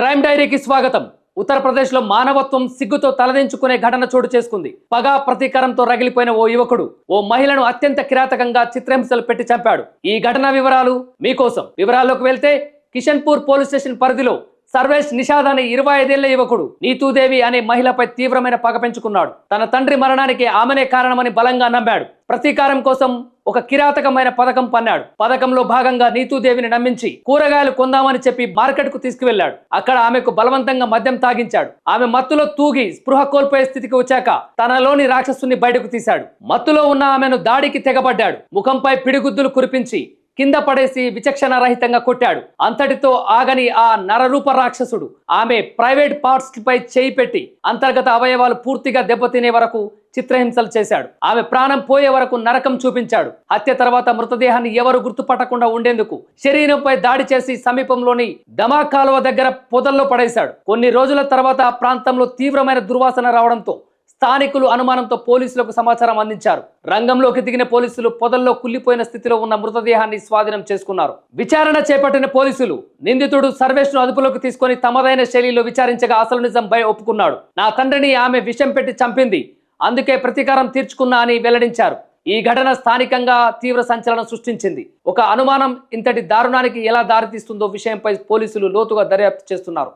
Crime డైరీకి స్వాగతం. ఉత్తరప్రదేశ్లో మానవత్వం సిగ్గుతో తలదించుకునే ఘటన చోటు చేసుకుంది. పగా ప్రతీకారంతో రగిలిపోయిన ఓ యువకుడు ఓ మహిళను అత్యంత కిరాతకంగా చిత్రహింసలు పెట్టి చంపాడు. ఈ ఘటన వివరాలు మీకోసం. వివరాల్లోకి వెళ్తే కిషన్పూర్ పోలీస్ స్టేషన్ పరిధిలో సర్వేష్ నిషాద్ అనే ఇరవై ఐదేళ్ళ యువకుడు నీతూదేవి అనే మహిళపై తీవ్రమైన పగ పెంచుకున్నాడు. తన తండ్రి మరణానికి ఆమెనే కారణమని బలంగా నమ్మాడు. ప్రతీకారం కోసం ఒక కిరాతకమైన పథకం పన్నాడు. పథకంలో భాగంగా నీతూదేవిని నమ్మించి కూరగాయలు కొందామని చెప్పి మార్కెట్కు తీసుకువెళ్ళాడు అక్కడ ఆమెకు బలవంతంగా మద్యం తాగించాడు. ఆమె మత్తులో తూగి స్పృహ కోల్పోయే స్థితికి వచ్చాక తనలోని రాక్షసుని బయటకు తీశాడు. మత్తులో ఉన్న ఆమెను దాడికి తెగబడ్డాడు. ముఖంపై పిడిగుద్దులు కురిపించి కింద పడేసి విచక్షణ రహితంగా కొట్టాడు. అంతటితో ఆగని ఆ నరరూప రాక్షసుడు ఆమె ప్రైవేట్ పార్ట్స్ పై చేయి పెట్టి అంతర్గత అవయవాలు పూర్తిగా దెబ్బతినే వరకు చిత్రహింసలు చేశాడు. ఆమె ప్రాణం పోయే వరకు నరకం చూపించాడు. హత్య తర్వాత మృతదేహాన్ని ఎవరు గుర్తుపట్టకుండా ఉండేందుకు శరీరంపై దాడి చేసి సమీపంలోని దమా కాలువ దగ్గర పొదల్లో పడేశాడు. కొన్ని రోజుల తర్వాత ఆ ప్రాంతంలో తీవ్రమైన దుర్వాసన రావడంతో స్థానికులు అనుమానంతో పోలీసులకు సమాచారం అందించారు. రంగంలోకి దిగిన పోలీసులు పొదల్లో కుళ్ళిపోయిన స్థితిలో ఉన్న మృతదేహాన్ని స్వాధీనం చేసుకున్నారు. విచారణ చేపట్టిన పోలీసులు నిందితుడు సర్వేష్ను అదుపులోకి తీసుకొని తమదైన శైలిలో విచారించగా అసలు నిజం భయ ఒప్పుకున్నాడు. నా తండ్రిని ఆమె విషం పెట్టి చంపింది. అందుకే ప్రతీకారం తీర్చుకున్నా అని వెల్లడించారు. ఈ ఘటన స్థానికంగా తీవ్ర సంచలనం సృష్టించింది. ఒక అనుమానం ఇంతటి దారుణానికి ఎలా దారితీస్తుందో విషయంపై పోలీసులు లోతుగా దర్యాప్తు చేస్తున్నారు.